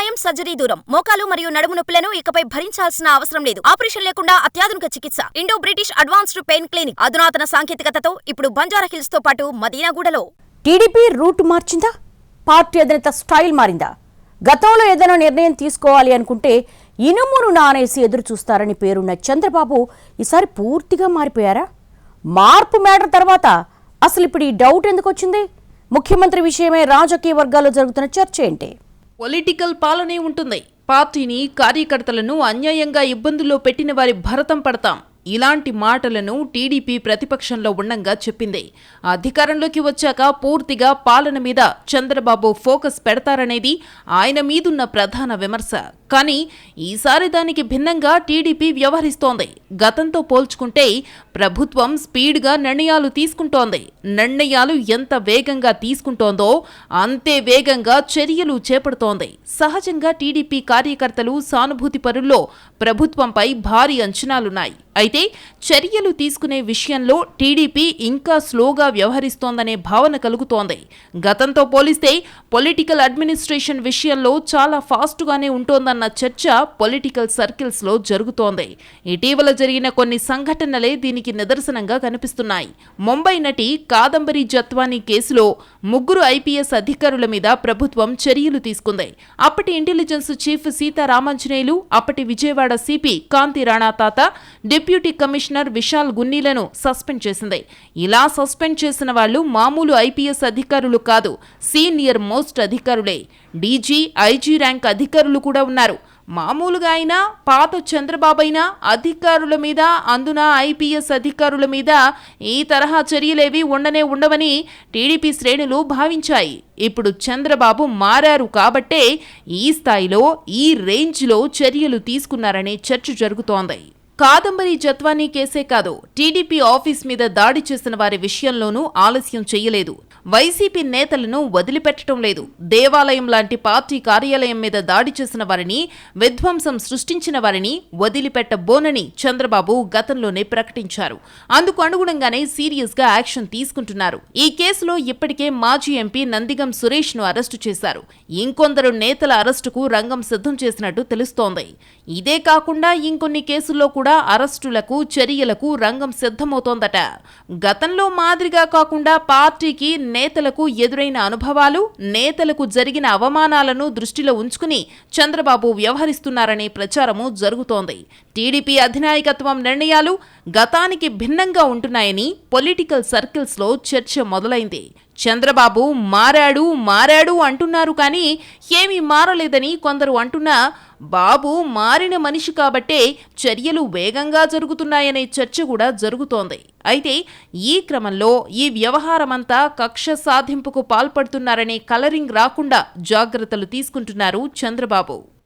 గాయం సర్జరీ దూరం. మోకాలు మరియు నడుము నొప్పులను ఇకపై భరించాల్సిన అవసరం లేదు. ఆపరేషన్ లేకుండా అత్యాధునిక చికిత్స. Indo British advanced pain clinic. అధునాతన సాంకేతికతతో ఇప్పుడు బంజారా హిల్స్తో పాటు మదీనాగూడలో. టీడీపీ రూట్ మార్చిందా? పార్టీ అధినేత స్టైల్ మారిందా? గతంలో ఏదైనా నిర్ణయం తీసుకోవాలి అనుకుంటే ఇనుమును నానేసి ఎదురు చూస్తారని పేరున్న చంద్రబాబు ఈసారి పూర్తిగా మారిపోయారా? మార్పు మేటర్ తర్వాత అసలు ఇప్పుడు ఈ డౌట్ ఎందుకు వచ్చింది? ముఖ్యమంత్రి విషయమే రాజకీయ వర్గాల్లో జరుగుతున్న చర్చ ఏంటి? పొలిటికల్ పాలనే ఉంటుంది. పార్టీని కార్యకర్తలను అన్యాయంగా ఇబ్బందుల్లో పెట్టిన వారి భరతం పడతాం. ఇలాంటి మాటలను టీడీపీ ప్రతిపక్షంలో ఉండంగా చెప్పింది. అధికారంలోకి వచ్చాక పూర్తిగా పాలన మీద చంద్రబాబు ఫోకస్ పెడతారనేది ఆయన మీదున్న ప్రధాన విమర్శ. కానీ ఈసారి దానికి భిన్నంగా టీడీపీ వ్యవహరిస్తోంది. గతంతో పోల్చుకుంటే ప్రభుత్వం స్పీడ్గా నిర్ణయాలు తీసుకుంటోంది. నిర్ణయాలు ఎంత వేగంగా తీసుకుంటోందో అంతే వేగంగా చర్యలు చేపడుతోంది. సహజంగా టీడీపీ కార్యకర్తలు సానుభూతి పరుల్లో ప్రభుత్వంపై భారీ అంచనాలున్నాయి. అయితే చర్యలు తీసుకునే విషయంలో టీడీపీ ఇంకా స్లోగా వ్యవహరిస్తోందనే భావన కలుగుతోంది. గతంతో పోలిస్తే పొలిటికల్ అడ్మినిస్ట్రేషన్ విషయంలో చాలా ఫాస్ట్గానే ఉంటోందన్న చర్చ పొలిటికల్ సర్కిల్స్లో జరుగుతోంది. ఇటీవల జరిగిన కొన్ని సంఘటనలే దీనికి నిదర్శనంగా కనిపిస్తున్నాయి. ముంబై నటి కాదంబరి జత్వానీ కేసులో ముగ్గురు ఐపీఎస్ అధికారుల మీద ప్రభుత్వం చర్యలు తీసుకుంది. అప్పటి ఇంటెలిజెన్స్ చీఫ్ సీతారామాంజనేయులు అప్పటి Vijayawada CP Kanthi Rana Tata deputy commissioner Vishal గున్నీలను suspend చేసింది. ఇలా సస్పెండ్ చేసిన వాళ్ళు మామూలు ఐపీఎస్ అధికారులు కాదు సీనియర్ మోస్ట్ అధికారులే. డీజీ ఐజీ ర్యాంక్ అధికారులు కూడా ఉన్నారు. మామూలుగా అయినా పాత చంద్రబాబు అయినా అధికారుల మీద అందున ఐపీఎస్ అధికారుల మీద ఈ తరహా చర్యలేవి ఉండనే ఉండవని టీడీపీ శ్రేణులు భావించాయి. ఇప్పుడు చంద్రబాబు మారారు కాబట్టే ఈ స్థాయిలో ఈ రేంజ్లో చర్యలు తీసుకున్నారనే చర్చ జరుగుతోంది. కాదంబరి జత్వానీ కేసే కాదు. టీడీపీ ఆఫీస్ మీద దాడి చేసిన వారి విషయంలోనూ ఆలస్యం చేయలేదు. వైసీపీ నేతలను వదిలిపెట్టడం లేదు. దేవాలయం లాంటి పార్టీ కార్యాలయం మీద దాడి చేసిన వారిని విధ్వంసం సృష్టించిన వారిని వదిలిపెట్టబోనని చంద్రబాబు గతంలోనే ప్రకటించారు. అందుకు అనుగుణంగానే సీరియస్గా యాక్షన్ తీసుకుంటున్నారు. ఈ కేసులో ఇప్పటికే మాజీ ఎంపీ నందిగం సురేష్ను అరెస్టు చేశారు. ఇంకొందరు నేతల అరెస్టుకు రంగం సిద్ధం చేసినట్టు తెలుస్తోంది. ఇదే కాకుండా ఇంకొన్ని కేసుల్లో కూడా కూడా అరెస్టులకు చర్యలకు రంగం సిద్ధమవుతోందట. గతంలో మాదిరిగా కాకుండా పార్టీకి నేతలకు ఎదురైన అనుభవాలు నేతలకు జరిగిన అవమానాలను దృష్టిలో ఉంచుకుని చంద్రబాబు వ్యవహరిస్తున్నారనే ప్రచారము జరుగుతోంది. టీడీపీ అధినాయకత్వం నిర్ణయాలు గతానికి భిన్నంగా ఉంటున్నాయని పొలిటికల్ సర్కిల్స్లో చర్చ మొదలైంది. చంద్రబాబు మారాడు మారాడు అంటున్నారు కానీ ఏమీ మారలేదని కొందరు అంటున్నా బాబు మారిన మనిషి కాబట్టే చర్యలు వేగంగా జరుగుతున్నాయనే చర్చ కూడా జరుగుతోంది. అయితే ఈ క్రమంలో ఈ వ్యవహారమంతా కక్ష సాధింపుకు పాల్పడుతున్నారనే కలరింగ్ రాకుండా జాగ్రత్తలు తీసుకుంటున్నారు చంద్రబాబు.